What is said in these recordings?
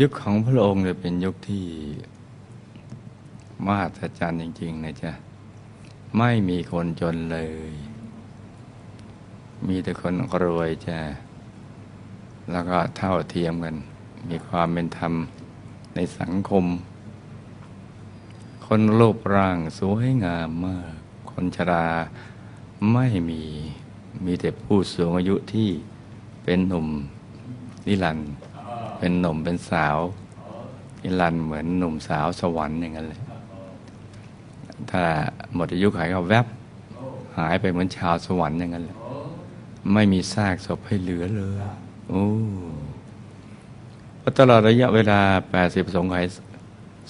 ยุคของพระองค์เนี่ยเป็นยุคที่มหัศจรรย์จริง ๆ นะจ๊ะ ไม่มีคนจนเลย มีแต่คนรวยจ้ะ แล้วก็เท่าเทียมกัน มีความเป็นธรรมในสังคม คนรูปร่างสวยงามมาก คนชราไม่มี มีแต่ผู้สูงอายุที่เป็นหนุ่มนิรันดร์ เป็นหนุ่มเป็นสาวนิรันเหมือนหนุ่มสาวสวรรค์อย่างนั้นเลย ถ้าหมดอายุขัยก็แวบ หายไปเหมือนชาวสวรรค์อย่างนั้นเลย ไม่มีซากศพให้เหลือเลยโอ้พราะตลอดระยะเวลา 80 สงไขย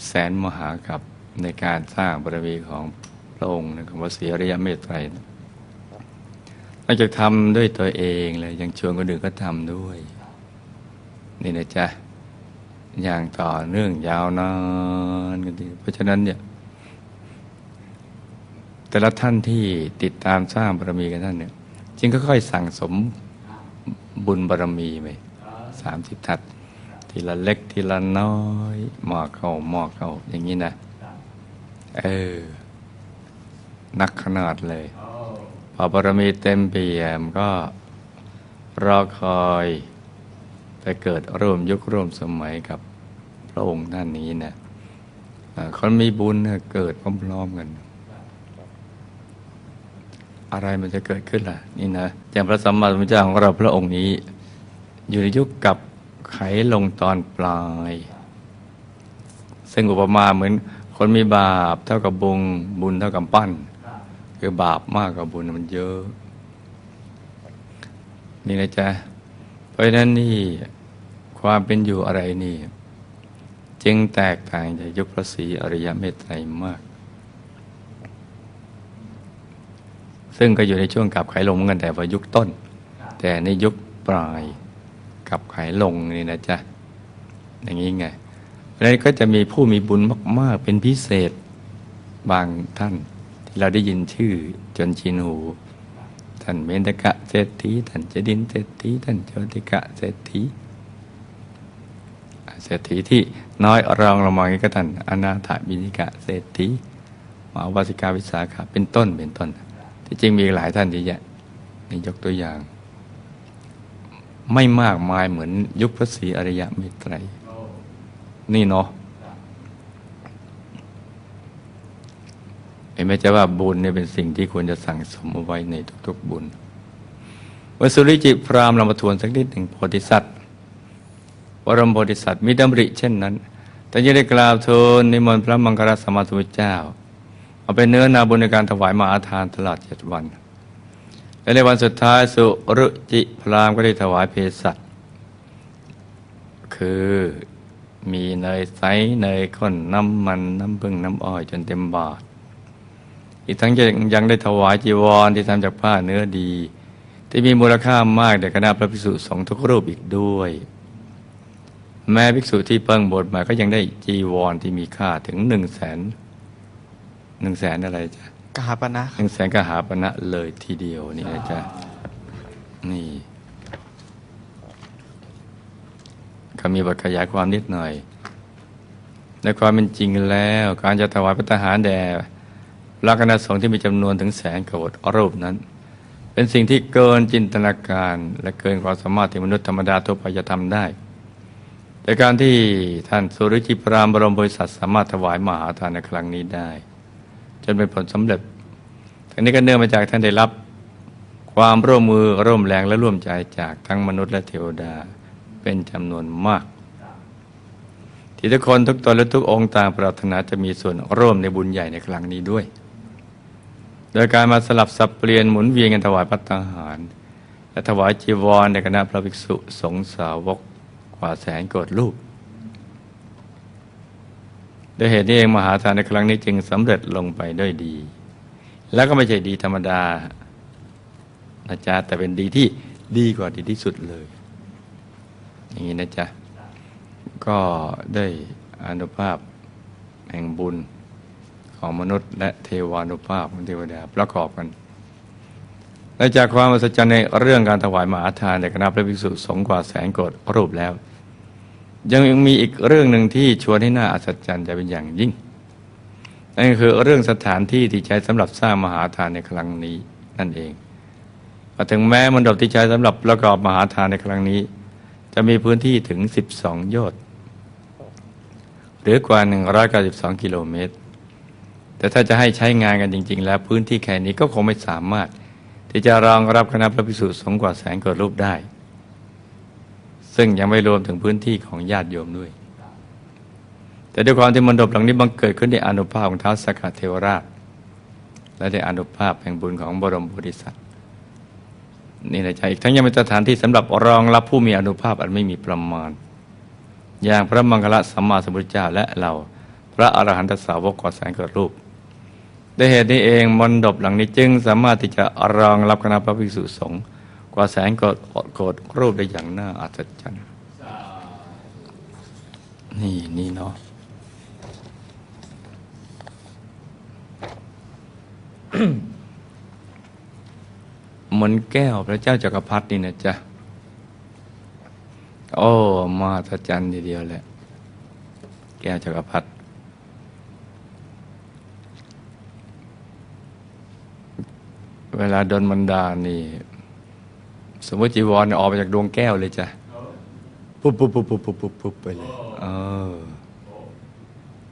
แสนมหากับในการสร้างบารมีของพระองค์นะคำว่าเสียระยะเมตไตรนอกจากทำด้วยตัวเองเลยยังชวนคนอื่นก็ทำด้วย นี่นะจ๊ะอย่างต่อเนื่องยาวนานกันทีเพราะฉะนั้นเนี่ยแต่ละท่านที่ติดตามสร้างบารมีกันท่านเนี่ยจึงก็ค่อยสั่งสมบุญบารมีไปสามสิบทัศทีละเล็กทีละน้อยหมอกเข้าหมอกเข้าอย่างนี้นะเออนักขนาดเลย พอบารมีเต็มเปี่ยมก็รอคอย ไปเกิดร่วมยุคร่วมสมัยกับพระองค์ท่านนี้นะอ่าคนมีบุญเนี่ยเกิดพร้อมๆกัน อะไรมันจะเกิดขึ้นล่ะ นี่นะอย่างพระสัมมาสัมพุทธเจ้าของเราพระองค์นี้ อยู่ในยุคกับไขลงตอนปลาย ซึ่งอุปมาเหมือนคนมีบาปเท่ากับบุญบุญเท่ากับปั้น คือบาปมากกว่าบุญมันเยอะ นี่นะจ๊ะ เพราะนั้นนี่ความเป็นอยู่อะไรนี่จึงแตกต่างจากยุคพระศรีอริยเมตไตรมาก ซึ่งก็อยู่ในช่วงกับไขลงเหมือนกันแต่ว่ายุคต้น แต่ในยุคปลายกับไขลงนี่นะจ๊ะอย่างนี้ไงเพราะฉะนั้นก็จะมีผู้มีบุญมาก ๆ เป็นพิเศษบางท่านที่เราได้ยินชื่อจนชินหู ท่านเมนตกะเศรษฐีท่านเจดินเศรษฐีท่านโจติกะเศรษฐีเศรษฐีที่น้อยรองลงมาอีกก็ท่านอนาถบินิกะเศรษฐีมหาวาสิกาวิสาขาเป็นต้นเป็นต้น ที่จริงมีอีกหลายท่านเยอะแยะนี่ยกตัวอย่าง ไม่มากมายเหมือนยุคพระศรีอริยเมตไตรนี่เนาะ เห็นไหมจะว่าบุญเนี่ยเป็นสิ่งที่ควรจะสั่งสมเอาไว้ในทุก ๆ บุญวันสุริจิพรามเรามาทวนสักนิดหนึ่งโพธิสัตว์วรมโพธิสัตว์มีดำริเช่นนั้น แต่ยังได้กล่าวทูลนิมนต์พระมังคลสมมาสุเจ้า เอาเป็นเนื้อนาบุญในการถวายมหาทานตลอดเจ็ดวัน และในวันสุดท้ายสุรุจิพรามก็ได้ถวายเภสัชคือมีเนยใสเนยข้นน้ำมันน้ำผึ้งน้ำอ้อยจนเต็มบาท อีกทั้งยังยังได้ถวายจีวรที่ทำจากผ้าเนื้อดี ที่มีมูลค่ามากแด่คณะพระภิกษุสงฆ์ทุกรูปอีกด้วย แม้ภิกษุที่เพิ่งบทมาก็ยังได้จีวรที่มีค่าถึงหนึ่งแสนหนึ่งแสนอะไรจ๊ะกาปณะหนึ่งแสนกหาปณะเลยทีเดียวนี่นะจ๊ะนี่ก็มีบทขยายความนิดหน่อย ในความเป็นจริงแล้ว การจะถวายพระทหารแด่ พระคณะสงฆ์ที่มีจำนวนถึงแสนกว่ารูปนั้น เป็นสิ่งที่เกินจินตนาการและเกินความสามารถที่มนุษย์ธรรมดาทั่วไปจะทำได้แต่การที่ท่านสุริจิพรามบรมบริษัทสามารถถวายมหาทานในครั้งนี้ได้ จนเป็นผลสำเร็จทั้งนี้ก็เนื่องมาจากท่านได้รับความร่วมมือร่วมแรงและร่วมใจจากทั้งมนุษย์และเทวดาเป็นจำนวนมาก ที่ทุกคนทุกตนและทุกองค์ต่างปรารถนาจะมีส่วนร่วมในบุญใหญ่ในครั้งนี้ด้วย โดยการมาสลับสับเปลี่ยนหมุนเวียนกันถวายพัตตาหาร และถวายจีวรในคณะพระภิกษุสงฆ์สาวกกว่าแสนโกดลูกด้วยเหตุนี้เองมหาทานในครั้งนี้จึงสำเร็จลงไปด้วยดี แล้วก็ไม่ใช่ดีธรรมดานะจ๊ะแต่เป็นดีที่ดีกว่าดีที่สุดเลย อย่างนี้นะจ๊ะ ก็ได้อานุภาพแห่งบุญ ของมนุษย์ และเทวานุภาพของเทวดาประกอบกันและจากความอัศจรรย์ในเรื่องการถวายมหาทานในคณะพระภิกษุสงฆ์กว่าแสนกรรูปแล้ว ยังมีอีกเรื่องหนึ่งที่ชวนให้น่าอัศจรรย์ใจเป็นอย่างยิ่งนั่นคือเรื่องสถานที่ที่ใช้สำหรับสร้างมหาทานในครั้งนี้นั่นเองถึงแม้มณฑปที่ใช้สำหรับประกอบมหาทานในครั้งนี้ จะมีพื้นที่ถึง 12 โยชน์หรือกว่า 192 กิโลเมตร แต่ถ้าจะให้ใช้งานกันจริง ๆ แล้วพื้นที่แค่นี้ก็คงไม่สามารถ ที่จะรองรับคณะพระภิกษุสงฆ์กว่าแสนกว่ารูปได้ ซึ่งยังไม่รวมถึงพื้นที่ของญาติโยมด้วย แต่ด้วยความที่มณฑปหลังนี้บังเกิดขึ้นในอนุภาพของท้าวสกเทวราช และในอนุภาพแห่งบุญของบรมโพธิสัตว์นี่นะจ๊ะอีกทั้งยังเป็นสถานที่สำหรับรองรับผู้มีอนุภาพอันไม่มีประมาณ อย่างพระมังคละสัมมาสัมพุทธเจ้าและเราพระอรหันตสาวกกว่าแสนกว่ารูป ด้วยเหตุนี้เองมณฑปหลังนี้จึงสามารถที่จะรองรับคณะพระภิกษุสงฆ์กว่าแสนกว่าโกรรูปได้อย่างน่าอัศจรรย์นี่นี่เนาะเหมือนแก้วพระเจ้าจักรพรรดินี่นะจ๊ะ โอ้ มาตจันทีเดียวแหละ แก้วจักรพรรดิ เวลาโดนมันดาลนี่ สมมติจีวรเนี่ยออกมาจากดวงแก้วเลยจ้ะปุ๊บปุ๊บปุ๊บปุ๊บปุ๊บปุ๊บปุ๊บไปเลยเออ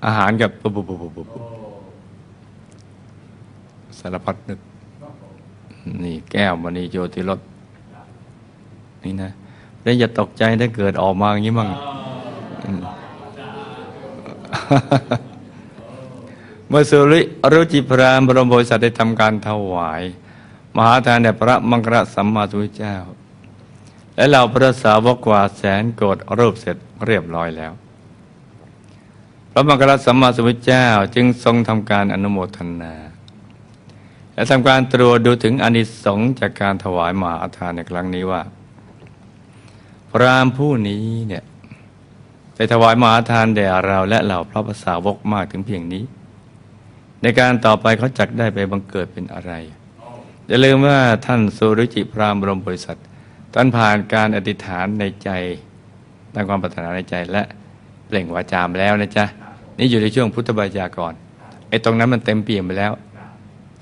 อาหารกับปุ๊บปุ๊บปุ๊บปุ๊บปุ๊บปุ๊บสารพัดนึก นี่แก้วมณีโยติรสนี่นะแล้วอย่าตกใจถ้าเกิดออกมาอย่างนี้มั่งเมื่อสุริอรุจิพรามบรมโพธิสัตว์ได้ทำการถวาย มหาทานแด่พระมังคละสัมมาสัมพุทธเจ้า และเหล่าพระสาวกกว่าแสนโกดรูปเสร็จเรียบร้อยแล้ว พระมังคละสัมมาสัมพุทธเจ้าจึงทรงทำการอนุโมทนา และทำการตรวจดูถึงอนิสงส์จากการถวายมหาทานในครั้งนี้ว่า พรามผู้นี้เนี่ยได้ถวายมหาทานแด่เราและเหล่าพระภาษาวกมากถึงเพียงนี้ ในการต่อไปเขาจักได้ไปบังเกิดเป็นอะไร อย่าลืมว่าท่านสุรุจิพรามบรมบริษัทท่านผ่านการอธิษฐานในใจตั้งความปรารถนาในใจและเปล่งวาจามแล้วนะจ๊ะนี่อยู่ในช่วงพุทธบัญญัติก่อนไอ้ตรงนั้นมันเต็มเปี่ยมไปแล้ว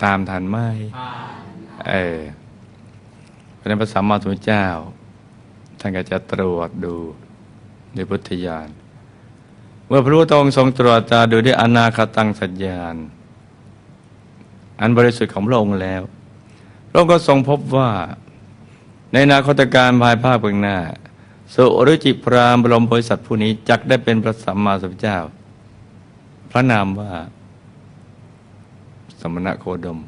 ตามทันไหมเออพระนพระสัมมาสัมพุทธเจ้า ท่านก็จะตรวจดูในพุทธญาณเมื่อพระพุทธองค์ทรงตรวจตาดูด้วยอนาคตังสัญญาณ อันบริสุทธิ์ของพระองค์แล้ว พระองค์ก็ทรงพบว่า ในนาคตการภายภาคเบื้องหน้าสุรุจิพรามบรมโพธิสัตว์ผู้นี้จักได้เป็นพระสัมมาสัมพุทธเจ้า พระนามว่า สมณะโคดม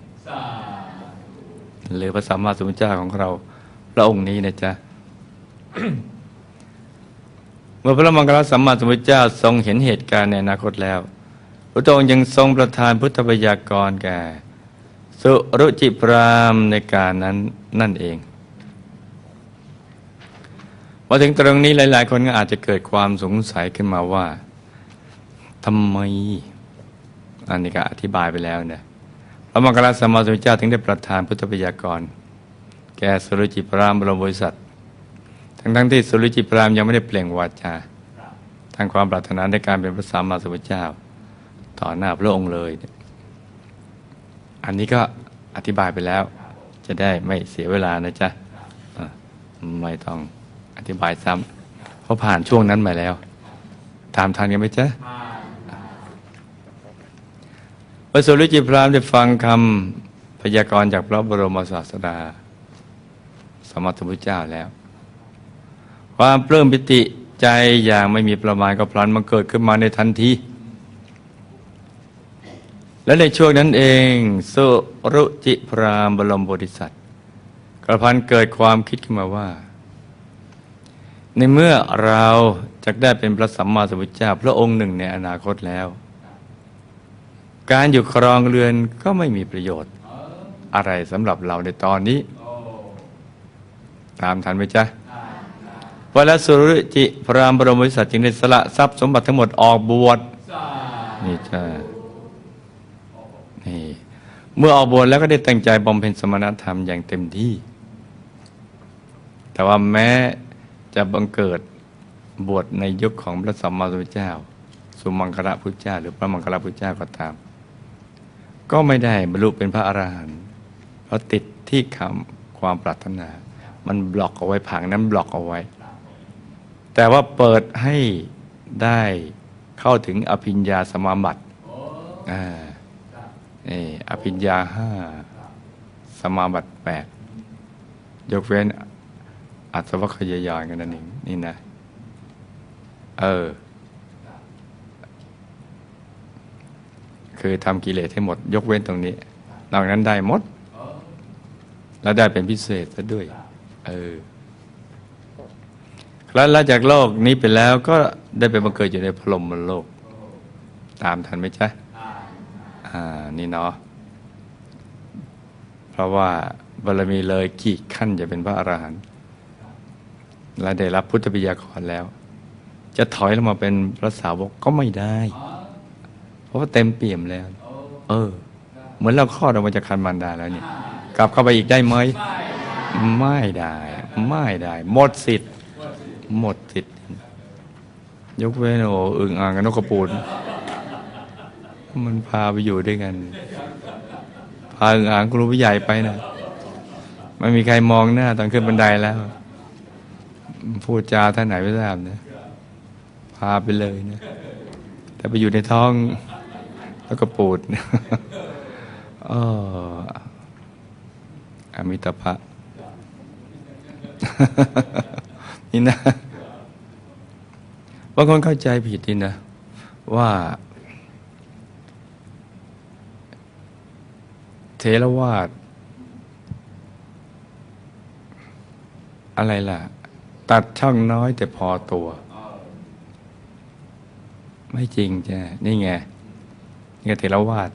หรือพระสัมมาสัมพุทธเจ้าของเรา พระองค์นี้นะจ๊ะเมื่อพระมังคลสัมมาสัมพุทธเจ้าทรงเห็นเหตุการณ์ในอนาคตแล้ว พระองค์ยังทรงประทานพุทธบัญญัติกรแก่ สุรุจิพรามในการนั้นนั่นเองมาถึงตรงนี้หลาย ๆ คนก็อาจจะเกิดความสงสัยขึ้นมาว่าทำไม อันนี้ก็อธิบายไปแล้วเนี่ยพระมังคลสัมมาสมุเจ้าถึงได้ประทานพุทธบัญญัติกร แก่สุรุจิพรามบรมบริษัททั้งทั้งๆที่สุรุจิพรามยังไม่ได้เปล่งวาจาทางความปรารถนาในการเป็นพระสัมมาสัมพุทธเจ้า ต่อหน้าพระองค์เลยเนี่ย อันนี้ก็อธิบายไปแล้ว จะได้ไม่เสียเวลานะจ๊ะไม่ต้องอธิบายซ้ำเพราะผ่านช่วงนั้นมาแล้วตามทันกันไหมจ๊ะพระสุริจิพรามได้ฟังคำพยากรณ์จากพระบรมศาสดา สมมติพุทธเจ้าแล้ว ความปลื้มปิติใจอย่างไม่มีประมาณก็พลันมันเกิดขึ้นมาในทันที และในช่วงนั้นเองสุรุจิพรามบรมโพธิสัตว์กระพันเกิดความคิดขึ้นมาว่า ในเมื่อเราจะได้เป็นพระสัมมาสัมพุทธเจ้าพระองค์หนึ่งในอนาคตแล้ว การอยู่ครองเรือนก็ไม่มีประโยชน์อะไรสำหรับเราในตอนนี้ ตามทันไหมจ๊ะพระสุรุจิพรามบรมบริษัทจึงได้สละทรัพย์สมบัติทั้งหมดออกบวชนี่จ้า เมื่อออกบวชแล้วก็ได้ตั้งใจบำเพ็ญสมณธรรมอย่างเต็มที่ แต่ว่าแม้จะบังเกิดบวชในยุคของพระสัมมาสัมพุทธเจ้า สุมังคละพุทธเจ้า หรือพระมังคละพุทธเจ้าก็ตาม ก็ไม่ได้บรรลุเป็นพระอรหันต์เพราะติดที่คำความปรารถนา มันบล็อกเอาไว้ผังนั้นบล็อกเอาไว้ แต่ว่าเปิดให้ได้เข้าถึงอภิญญาสมาบัติอ่า นี่อภิญญาห้าสมาบัติแปดยกเว้นอัศวคยายานกันนั่นเองนี่นะ เออ คือทำกิเลสให้หมด ยกเว้นตรงนี้นอกนั้นได้หมด แล้วได้เป็นพิเศษซะด้วย เออแล้วหลังจากโลกนี้ไปแล้วก็ได้ไปบังเกิดอยู่ในพรหมโลก ตามทันไหมจ๊ะอ่ นี่เนาะเพราะว่าบารมีเลยกี่ขั้นจะเป็นพระอรหันต์และได้รับพุทธปิยากรแล้ว จะถอยลงมาเป็นพระสาวกก็ไม่ได้ เพราะว่าเต็มเปี่ยมแล้ว เออ เหมือนเราคลอดออกมาจากคันมารดาแล้วเนี่ย กลับเข้าไปอีกได้ไหมไม่ได้ ไม่ได้ หมดสิทธิ์ หมดสิทธิ์ ยกเว้นโอ้อึ่งอ่างกับนกกระปูน มันพาไปอยู่ด้วยกัน พาอึ่งอ่างครูผู้ใหญ่ไปนะไม่มีใครมองหน้าตอนขึ้นบันไดแล้ว พูดจาท่านไหนไม่ทราบนะ พาไปเลยนะ แต่ไปอยู่ในท้อง แล้วก็ปูดอ้ออมิตภะนี่นะบางคนเข้าใจผิดนี่นะ ว่า เทรวาสอะไรล่ะ ตัดช่องน้อยแต่พอตัว ไม่จริงจ้ะนี่ไง นี่ก็เทรวาส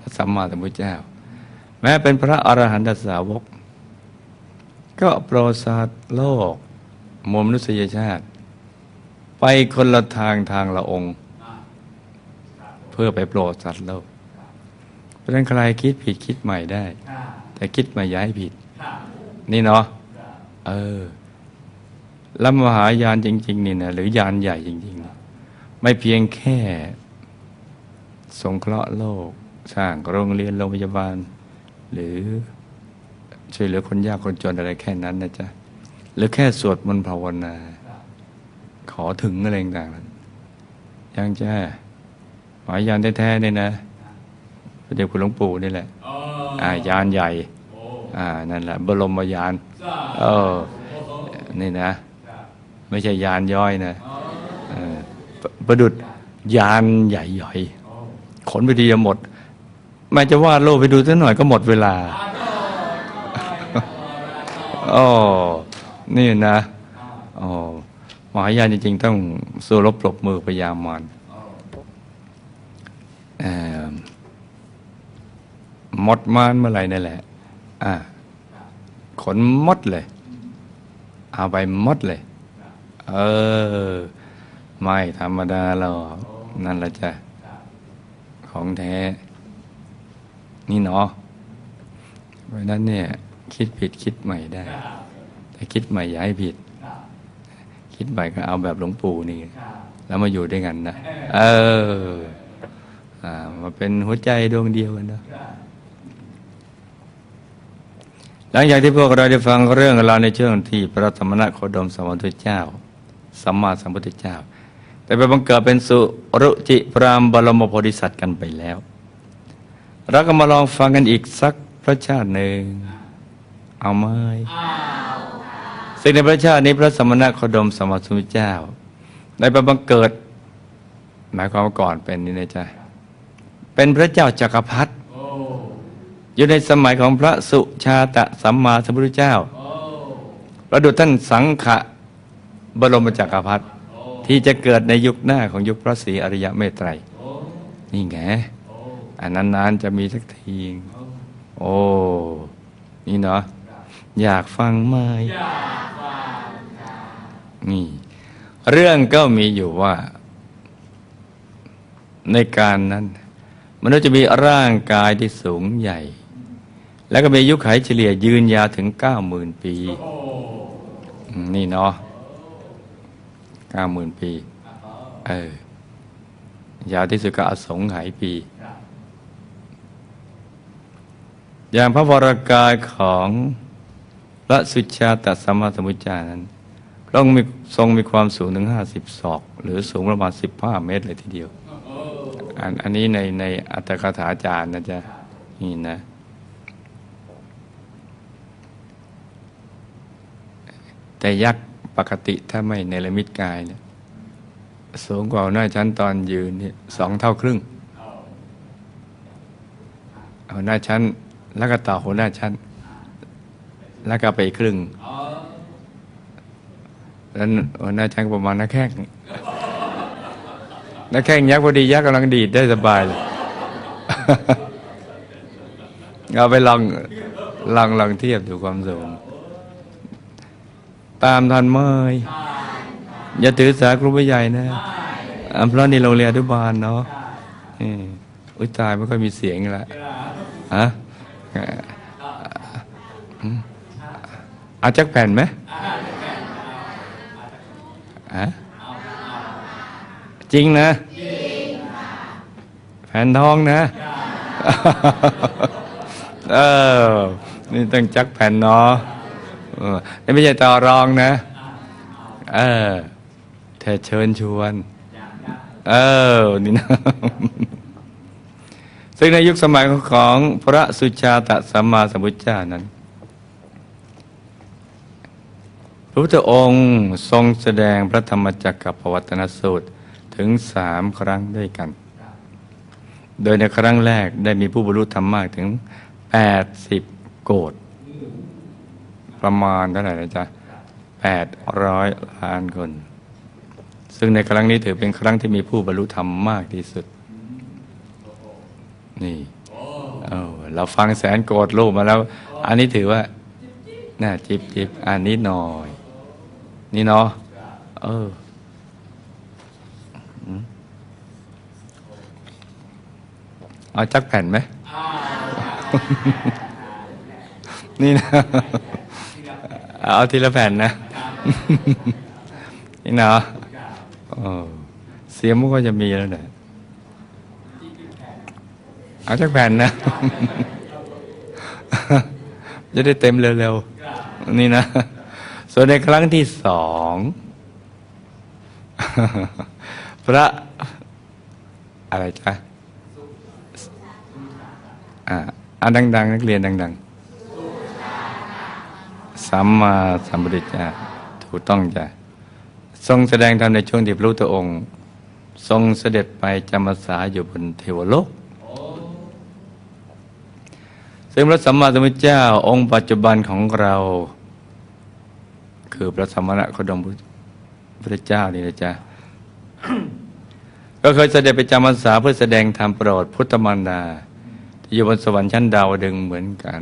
พระสัมมาสัมพุทธเจ้า แม้เป็นพระอรหันตสาวก ก็โปรดสัตว์โลกมวลมนุษยชาติ ไปคนละทางทางละองค์ เพื่อไปโปรดสัตว์โลก เพราะฉะนั้นใครคิดผิดคิดใหม่ได้ แต่คิดใหม่ย้ายผิด นี่เนาะเออแล้วมหายานจริง ๆ นี่นะหรือยานใหญ่จริงๆนะไม่เพียงแค่ สงเคราะห์โลก สร้างโรงเรียนโรงพยาบาล หรือช่วยเหลือคนยากคนจนอะไรแค่นั้นนะจ๊ะหรือแค่สวดมนต์ภาวนา ขอถึงอะไรต่างๆยังจ้าหมายยานแท้ๆเนี่ยนะ เดชคุณหลวงปู่นี่แหละอ่ายานใหญ่อ่านั่นแหละบรมยานเออนี่นะ ไม่ใช่ยานย่อยนะเออประประดุดยานใหญ่ย่อยขนไปทีจะหมดแม้จะวาดโลกไปดูสักหน่อยก็หมดเวลาโอ้นี่นะโอ้มหายานจริงๆ ต้องสู้รบปรบมือพยายามมันเอ่อห มดมานเมื่อไหร่นั่นแหละ อ่า ขนมดเลย เอาไปมดเลย เออ ไม่ธรรมดาเรานั่นแหละจ้ะ ของแท้ นี่เนาะเพราะนั้นเนี่ย คิดผิดคิดใหม่ได้ แต่คิดใหม่อย่าให้ผิด คิดใหม่ก็เอาแบบหลวงปู่นี่ แล้วมาอยู่ด้วยกันนะ เออ อ่า มาเป็นหัวใจดวงเดียวกันเนอะ หลังจากที่พวกเราได้ฟังเรื่องราวในช่วงที่พระธรรมนัโคดมสมพุทธเจ้า สัมมาสัมพุทธเจ้า แต่ไปบังเกิดเป็นสุรุจิพรามบรมโพธิสัตว์กันไปแล้วเราก็มาลองฟังกันอีกสักพระชาติหนึ่งเอาไหมซึ่งในพระชาตินี้พระสมณโคดมสมมาสัมพุทธเจ้าได้ไปบังเกิด หมายความว่าก่อนเป็นนี่นะจ๊ะเป็นพระเจ้าจักรพรรดิ อยู่ในสมัยของพระสุชาตะสัมมาสัมพุทธเจ้าประดุจท่านสังขะบรมจักรพรรดิที่จะเกิดในยุคหน้าของยุคพระศรีอริยเมตไตรนี่ไงอันนานๆจะมีสักทีโอ้ นี่เนาะอยากฟังไหมนี่ เรื่องก็มีอยู่ว่า ในการนั้น มนุษย์จะมีร่างกายที่สูงใหญ่ แล้วก็มีอายุขัยเฉลี่ยยืนยาวถึงเก้าหมื่นปี นี่เนาะเก้าหมื่นปี เออ ยาวที่สุดก็อสงไขยปี อย่างพระวรากายของพระสุชาตสัมมาสัมพุทธเจ้านั้นพระองค์มีทรงมีความสูงถึงห้าสิบศอก หรือสูงประมาณสิบห้าเมตรเลยทีเดียว อันอันนี้ในในอัตถกถาจารย์นะจ๊ะ นี่นะ แต่ยักษ์ปกติถ้าไม่ในละมิตกายเนี่ยสูงกว่าหน้าชั้นตอนยืนเนี่ยสองเท่าครึ่งเอาหน้าชั้น แล้วก็ต่อหัวหน้าชั้น แล้วก็ไปครึ่งแล้วหัวหน้าชั้นประมาณหน้าแข้งหน้าแข้งยักษ์พอดียักษ์กำลังดีดได้สบายเลยเอาไปลองลองลองเทียบดูความสูง ตามทันเมอย่าถือสาครูผู้ใหญ่นะอ่าเพราะนี่โรงเรียนอนุบาลเนาะอืมอุ้ยตายไม่ค่อยมีเสียงละฮะอืมเอาจักแผ่นไหมฮะจริงนะแผ่นทองนะ เออ นี่ต้องจักแผ่นเนาะ นี่ไม่ใช่ต่อรองนะ เออเธอเชิญชวน เออ นี่นะ ซึ่งในยุคสมัยของพระสุชาตสัมมาสัมพุทธเจ้านั้นพระพุทธองค์ทรงแสดงพระธรรมจักรกับปวัตนสูตรถึงสามครั้งด้วยกัน โดยในครั้งแรกได้มีผู้บรรลุธรรมมากถึง 80 โกด ประมาณเท่าไหร่นะจ๊ะแปดร้อยล้านคน ซึ่งในครั้งนี้ถือเป็นครั้งที่มีผู้บรรลุธรรมมากที่สุด นี่เออเราฟังแสนโกดรูปมาแล้ว อันนี้ถือว่า น่าจิบจิบอันนี้หน่อย นี่เนาะเอออืมเอาจักแผ่นไหมนี่นะ เอาทีละแผ่นนะนี่เนาะเออเสียงมันก็จะมีแล้วเนี่ยเอาจักแผ่นนะ จะได้เต็มเร็วๆ นี่นะ ส่วนในครั้งที่สอง พระอะไรจ๊ะอ่านดัง ๆ นักเรียนดัง ๆ สัมมาสัมพุทธเจ้าถูกต้องจ้ะทรงแสดงธรรมในช่วงที่พระพุทธองค์ ทรงเสด็จไปจำพรรษาอยู่บนเทวโลก ซึ่งพระสัมมาสัมพุทธเจ้าองค์ปัจจุบันของเรา คือพระสมณะโคดมพุทธเจ้านี่นะจ๊ะก็เคยเสด็จไปจำพรรษาเพื่อแสดงธรรมโปรดพุทธมารดาที่อยู่บนสวรรค์ชั้นดาวดึงเหมือนกัน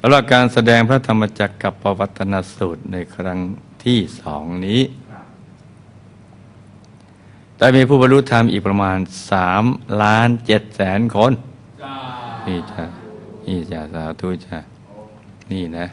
สำหรับการแสดงพระธรรมจักรกับปวัตนสูตรในครั้งที่สองนี้ ได้มีผู้บรรลุธรรมอีกประมาณสามล้านเจ็ดแสนคน นี่จ้ะนี่จ้ะสาธุจ้ะนี่นะ